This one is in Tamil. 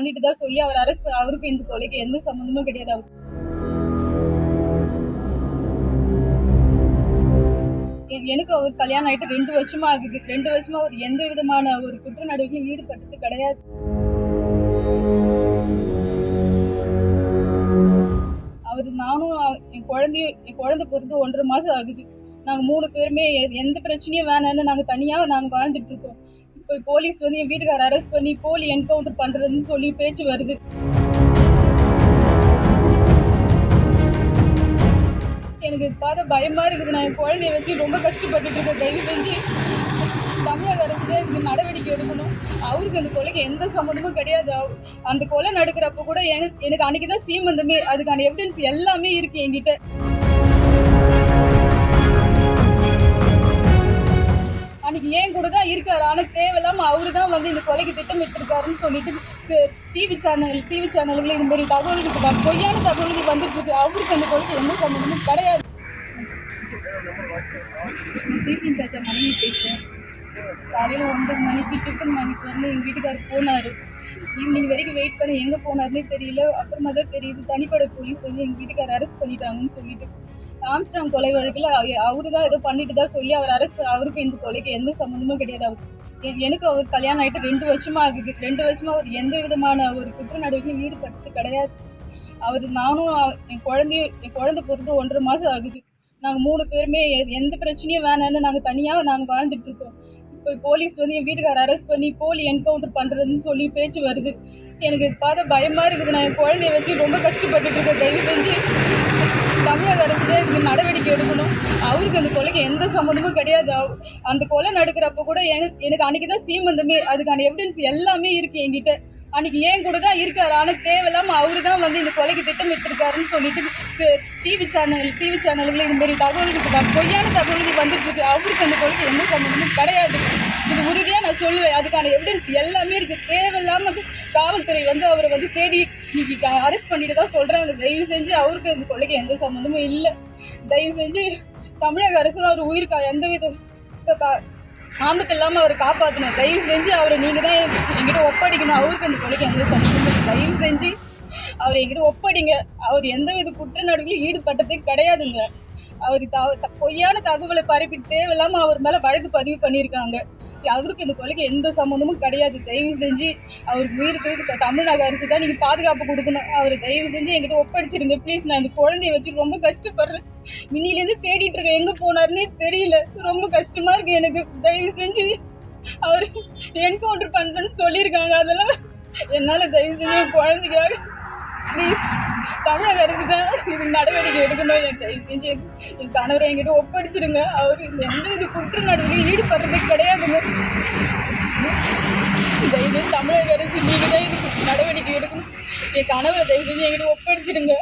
பண்ணிட்டு தான் சொல்லி அவர் அரெஸ்ட் பண்ண அவருக்கும் இந்த கொலைக்கு எந்த சம்மந்தமும் கிடையாது. அவருக்கு எனக்கு அவர் கல்யாணம் ஆயிட்டு ரெண்டு வருஷமா ஆகுது. ரெண்டு வருஷமா அவர் எந்த விதமான ஒரு குற்ற நடவடிக்கையும் ஈடுபட்டது கிடையாது. அவர் நானும் என் குழந்தையும் என் குழந்தை பிறந்து ஒன்றரை மாசம் ஆகுது. நாங்க மூணு பேருமே எ- எந்த பிரச்சனையும் வேணாம்னு நாங்க தனியா நாங்க வாழ்ந்துட்டு இருக்கோம். போலீஸ் வந்து என் வீட்டுக்கார அரெஸ்ட் பண்ணி போலி என்கவுண்டர் பண்றதுன்னு சொல்லி பேச்சு வருது. எனக்கு பார்த்த பயமா இருக்குது. நான் என் குழந்தைய வச்சு ரொம்ப கஷ்டப்பட்டுட்டு இருக்கேன். தயவு செஞ்சு தமிழக அரசு தான் இதுக்கு நடவடிக்கை எடுக்கணும். அவருக்கு அந்த கொலைக்கு எந்த சம்மந்தமும் கிடையாது. அந்த கொலை நடக்கிறப்ப கூட எனக்கு எனக்கு அன்னைக்கு தான் சீமந்தமே. அதுக்கான எவிடன்ஸ் எல்லாமே இருக்கு என்கிட்ட. காரணம் அவரு தான் வந்து இந்த கொலைக்கு திட்டமிட்டிருக்காருன்னு சொல்லிட்டு டிவி சேனல் டிவி சேனல்களில் இது மாதிரி தகவல்கள் வ- பொய்யான தகவல்கள் வந்துட்டு இருக்கு அவருக்கு அந்த கொலைக்கு எந்த சம்பந்தமும் கிடையாது. சிசிங் தாச்சா மனைவி பேசுகிறேன் காலையில் ஒன்பது மணிக்கு டிஃபன் மணிக்கு வந்து எங்கள் வீட்டுக்காரர் போனார். ஈவினிங் வரைக்கும் வெயிட் பண்ணி எங்கே போனார்னே தெரியல. அப்புறமா தான் தெரியுது தனிப்படை போலீஸ் வந்து எங்கள் வீட்டுக்காரர் அரெஸ்ட் பண்ணிட்டாங்கன்னு சொல்லிட்டு. ஆம்ஸ்டாங் கொலை வழக்கில் அவரு தான் ஏதோ பண்ணிட்டு தான் சொல்லி அவர் அரெஸ்ட் அவருக்கும் இந்த கொலைக்கு எந்த சம்மந்தமும் கிடையாது. அவர் எனக்கு அவர் கல்யாணம் ஆகிட்டு ரெண்டு வருஷமா ஆகுது. ரெண்டு வருஷமா அவர் எந்த விதமான ஒரு குற்ற நடவடிக்கையும் ஈடுபட்டு கிடையாது. அவர் நானும் என் குழந்தையும் என் குழந்தை பொறுத்து ஒன்றரை மாதம் ஆகுது. நாங்கள் மூணு பேருமே எ- எந்த பிரச்சனையும் வேணாம்னு நாங்கள் தனியாக நாங்கள் வாழ்ந்துட்டு இருக்கோம். இப்போ போலீஸ் வந்து என் வீட்டுக்கார அரெஸ்ட் பண்ணி போலி என்கவுண்டர் பண்ணுறதுன்னு சொல்லி பேச்சு வருது. எனக்கு பார்த்த பயமாக இருக்குது. நான் என் குழந்தைய வச்சு ரொம்ப கஷ்டப்பட்டுட்டு இருக்கேன். தயவு செஞ்சு தமிழக அரசு தான் இதுக்கு நடவடிக்கை எடுக்கணும். அவருக்கு அந்த கொலைக்கு எந்த சம்மந்தமும் கிடையாது. அந்த கொலை நடக்கிறப்ப கூட எனக்கு எனக்கு அன்றைக்கி தான் சீமந்தமே அதுக்கான எவிடன்ஸ் எல்லாமே இருக்குது என்கிட்ட. அன்னைக்கு ஏன் கூட தான் இருக்கார். ஆனால் தேவையில்லாமல் அவரு தான் வந்து இந்த கொலைக்கு திட்டமிட்டிருக்காருன்னு சொல்லிட்டு டிவி சேனல் டிவி சேனல்களில் இதுமாரி தகவல்கள் பொய்யான தகவல்கள் வந்துட்டுருக்கு. அவருக்கு அந்த கொலைக்கு எந்த சம்மந்தமும் கிடையாது. இது உறுதியாக நான் சொல்லுவேன். அதுக்கான எவிடன்ஸ் எல்லாமே இருக்குது தேவையில்லாமல் காவல்துறை வந்து அவரை வந்து தேடி இன்னைக்கு அரெஸ்ட் பண்ணிட்டு தான் சொல்றேன் தயவு செஞ்சு அவருக்கு இந்த கொலைக்கு எந்த சம்மந்தமும் இல்லை. தயவு செஞ்சு தமிழக அரசு அவர் உயிருக்கா எந்த வித கா- ஆபத்து இல்லாமல் அவரை காப்பாற்றணும் தயவு செஞ்சு அவரை நீங்கள் தான் என்கிட்ட ஒப்படைக்கணும். அவருக்கு அந்த கொலைக்கு எந்த சம்மந்தம் தயவு செஞ்சு அவர் என்கிட்ட ஒப்படைங்க. அவர் எந்த வித குற்ற நடவடிக்கையும் ஈடுபட்டதே கிடையாதுங்க. அவர் த த- பொய்யான தகவலை பரப்பிட்டு தேவையில்லாமல் அவர் மேலே வழக்கு பதிவு பண்ணியிருக்காங்க. அவருக்கு இந்த கொலைக்கு எந்த சம்மந்தமும் கிடையாது. தயவு செஞ்சு அவருக்கு உயிருக்கு தமிழ்நாடு அரசு தான் நீங்கள் பாதுகாப்பு கொடுக்கணும். அவர் தயவு செஞ்சு என்கிட்ட ஒப்படைச்சிருங்க. ப்ளீஸ் நான் இந்த குழந்தைய வச்சு ரொம்ப கஷ்டப்படுறேன். மின்னிலேருந்து தேடிட்டு இருக்கேன். எங்கே போனாருன்னே தெரியல. ரொம்ப கஷ்டமாக இருக்கு எனக்கு. தயவு செஞ்சு அவர் என்கவுண்டர் பண்ணுறேன்னு சொல்லியிருக்காங்க. அதெல்லாம் என்னால் தயவு செஞ்சு குழந்தைக்காக ப்ளீஸ் தமிழக அரசு தான் இதுக்கு நடவடிக்கை எடுக்கணும். என் செஞ்சு என் கணவரை என்கிட்ட ஒப்படைச்சிடுங்க. அவர் எந்த இது குற்ற நடவடிக்கை ஈடுபடுறதே கிடையாதுங்க. தயவு தமிழக அரசு நீங்கள் தான் இதுக்கு நடவடிக்கை எடுக்கணும். என் கணவரை தயவு செஞ்சு என்கிட்ட ஒப்படைச்சிடுங்க.